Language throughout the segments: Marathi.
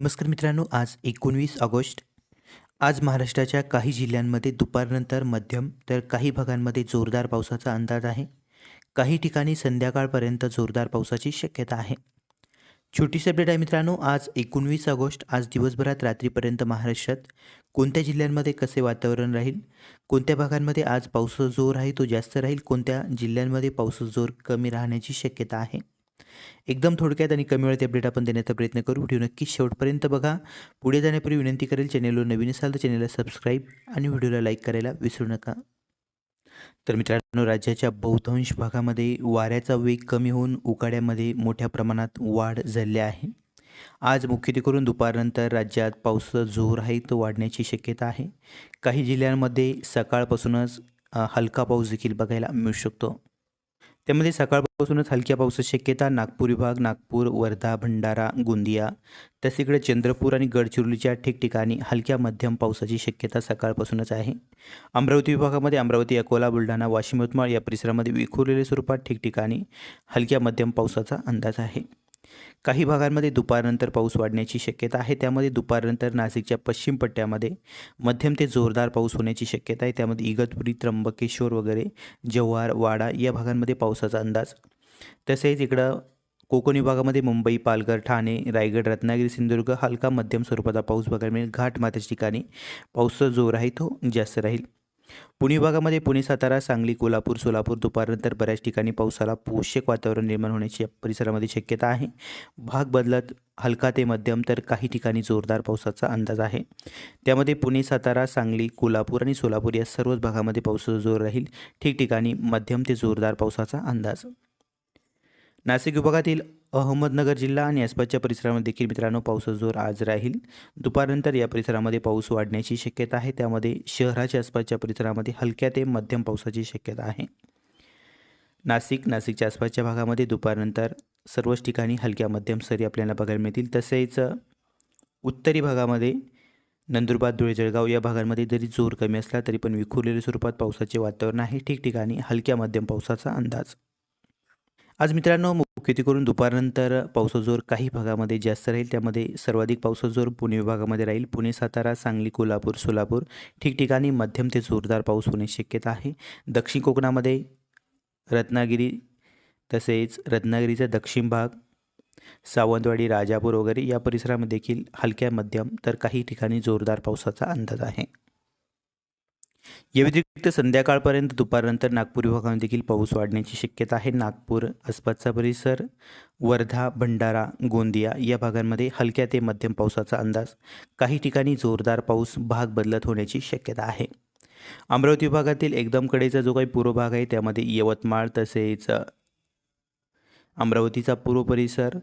नमस्कार मित्रांनो आज एकोणवीस ऑगस्ट. आज महाराष्ट्राच्या काही जिल्ह्यांमध्ये दुपारनंतर मध्यम तर काही भागांमध्ये जोरदार पावसाचा अंदाज आहे. काही ठिकाणी संध्याकाळपर्यंत जोरदार पावसाची शक्यता आहे. छोटीशी अपडेट आहे मित्रांनो आज एकोणवीस ऑगस्ट आज दिवसभरात रात्रीपर्यंत महाराष्ट्रात कोणत्या जिल्ह्यांमध्ये कसे वातावरण राहील? कोणत्या भागांमध्ये आज पावसाचा जोर आहे तो जास्त राहील? कोणत्या जिल्ह्यांमध्ये पावसाचा जोर कमी राहण्याची शक्यता आहे? एकदम थोडक्यात आणि कमी वेळात अपडेट आपण देण्याचा प्रयत्न करू. व्हिडिओ नक्कीच शेवटपर्यंत बघा. पुढे जाण्यापूर्वी विनंती करेल चॅनेलवर नवीन असाल तर चॅनेलला सबस्क्राईब आणि व्हिडिओला लाईक करायला विसरू नका. तर मित्रांनो राज्याच्या बहुतांश भागामध्ये वाऱ्याचा वेग कमी होऊन उकाड्यामध्ये मोठ्या प्रमाणात वाढ झाली आहे. आज मुख्यत्वे करून दुपारनंतर राज्यात पावसाचा जोर आहे तो वाढण्याची शक्यता आहे. काही जिल्ह्यांमध्ये सकाळपासूनच हलका पाऊस देखील बघायला मिळू शकतो. त्यामध्ये सकाळपासूनच हलक्या पावसाची शक्यता नागपूर विभाग नागपूर वर्धा भंडारा गोंदिया तसेच इकडे चंद्रपूर आणि गडचिरोलीच्या ठिकठिकाणी हलक्या मध्यम पावसाची शक्यता सकाळपासूनच आहे. अमरावती विभागामध्ये अमरावती अकोला बुलढाणा वाशिम यवतमाळ या परिसरामध्ये विखुरलेल्या स्वरूपात ठिकठिकाणी हलक्या मध्यम पावसाचा अंदाज आहे. काही भागांमध्ये दुपारनंतर पाऊस वाढण्याची शक्यता आहे. त्यामध्ये दुपारनंतर नाशिकच्या पश्चिम पट्ट्यामध्ये मध्यम ते जोरदार पाऊस होण्याची शक्यता आहे. त्यामध्ये इगतपुरी त्र्यंबकेश्वर वगैरे जव्हार वाडा या भागांमध्ये पावसाचा अंदाज. तसेच इकडं कोकण विभागामध्ये मुंबई पालघर ठाणे रायगड रत्नागिरी सिंधुदुर्ग हलका मध्यम स्वरूपाचा पाऊस बघायला मिळेल. घाटमाथ्याच्या ठिकाणी पाऊसचा जोर आहे तो जास्त राहील. पुणे विभागामध्ये पुणे सातारा सांगली कोल्हापूर सोलापूर दुपारनंतर बऱ्याच ठिकाणी पावसाला पोषक वातावरण निर्माण होण्याची परिसरामध्ये शक्यता आहे. भाग बदलत हलका ते मध्यम तर काही ठिकाणी जोरदार पावसाचा अंदाज आहे. त्यामध्ये पुणे सातारा सांगली कोल्हापूर आणि सोलापूर या सर्वच भागामध्ये पावसाचा जोर राहील. ठिकठिकाणी मध्यम ते जोरदार पावसाचा अंदाज. नाशिक विभागातील अहमदनगर जिल्हा आणि आसपासच्या परिसरामध्ये देखील मित्रांनो पावसाचा जोर आज राहील. दुपारनंतर या परिसरामध्ये पाऊस वाढण्याची शक्यता आहे. त्यामध्ये शहराच्या आसपासच्या परिसरामध्ये हलक्या ते मध्यम पावसाची शक्यता आहे. नाशिक नाशिकच्या आसपासच्या भागामध्ये दुपारनंतर सर्वच ठिकाणी हलक्या मध्यम सरी आपल्याला बघायला मिळतील. तसेच उत्तरी भागामध्ये नंदुरबार धुळे जळगाव या भागांमध्ये जरी जोर कमी असला तरी पण विखुरलेल्या स्वरूपात पावसाचे वातावरण आहे. ठिकठिकाणी हलक्या मध्यम पावसाचा अंदाज. आज मित्रांनो मुख्यती करून दुपारनंतर पावसाचा जोर काही भागामध्ये जास्त राहील त्यामध्ये सर्वाधिक पावसाचा जोर पुणे विभागामध्ये राहील. पुणे सातारा सांगली कोल्हापूर सोलापूर ठिकठिकाणी मध्यम ते जोरदार पाऊस होण्याची शक्यता आहे. दक्षिण कोकणामध्ये रत्नागिरी तसेच रत्नागिरीचा दक्षिण भाग सावंतवाडी राजापूर वगैरे या परिसरामध्ये देखील हलक्या मध्यम तर काही ठिकाणी जोरदार पावसाचा अंदाज आहे. या व्यतिरिक्त संध्याकाळपर्यंत दुपारनंतर नागपूर विभागामध्ये देखील पाऊस वाढण्याची शक्यता आहे. नागपूर आसपासचा परिसर वर्धा भंडारा गोंदिया या भागांमध्ये हलक्या ते मध्यम पावसाचा अंदाज. काही ठिकाणी जोरदार पाऊस भाग बदलत होण्याची शक्यता आहे. अमरावती विभागातील एकदम कडेचा जो काही पूर्व भाग आहे त्यामध्ये यवतमाळ तसेच अमरावतीचा पूर्व परिसर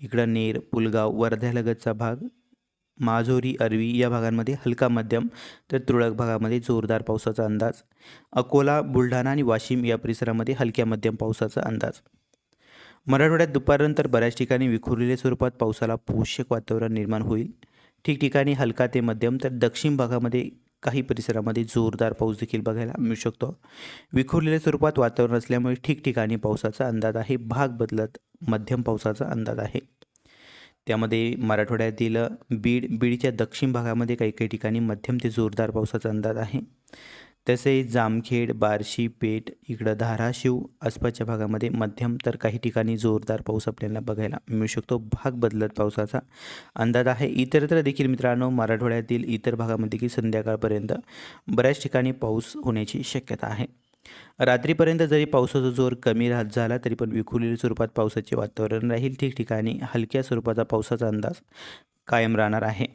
इकडं नेर पुलगाव वर्ध्यालगतचा भाग माझोरी अरवी या भागांमध्ये हलका मध्यम तर तुरळक भागामध्ये जोरदार पावसाचा अंदाज. अकोला बुलढाणा आणि वाशिम या परिसरामध्ये हलक्या मध्यम पावसाचा अंदाज. मराठवाड्यात दुपारनंतर बऱ्याच ठिकाणी विखुरलेल्या स्वरूपात पावसाला पोषक वातावरण निर्माण होईल. ठिकठिकाणी हलका ते मध्यम तर दक्षिण भागामध्ये काही परिसरामध्ये जोरदार पाऊस देखील बघायला मिळू शकतो. विखुरलेल्या स्वरूपात वातावरण असल्यामुळे ठिकठिकाणी पावसाचा अंदाज आहे. भाग बदलत मध्यम पावसाचा अंदाज आहे. त्यामध्ये मराठवाड्यातील बीड बीडच्या दक्षिण भागामध्ये काही काही ठिकाणी मध्यम ते जोरदार पावसाचा अंदाज आहे. तसेच जामखेड बार्शी पेठ इकडं धाराशिव आसपासच्या भागामध्ये मध्यम तर काही ठिकाणी जोरदार पाऊस आपल्याला बघायला मिळू शकतो. भाग बदलत पावसाचा अंदाज आहे. इतरत्र देखील मित्रांनो मराठवाड्यातील इतर भागामध्ये देखील संध्याकाळपर्यंत बऱ्याच ठिकाणी पाऊस होण्याची शक्यता आहे. रात्रीपर्यंत जरी पावसाचा जोर कमी राहत झाला तरी पण विखुरलेल्या स्वरूपात पावसाचे वातावरण राहील ठिकठिकाणी. हलक्या स्वरूपाचा पावसाचा अंदाज कायम राहणार आहे.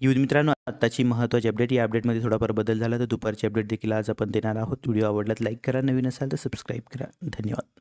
युद्ध मित्रांनो आत्ताची महत्त्वाची अपडेट या अपडेटमध्ये थोडाफार बदल झाला तर दुपारची अपडेट देखील आज आपण देणार आहोत. व्हिडिओ आवडल्यात लाईक करा. नवीन असाल तर सबस्क्राईब करा. धन्यवाद.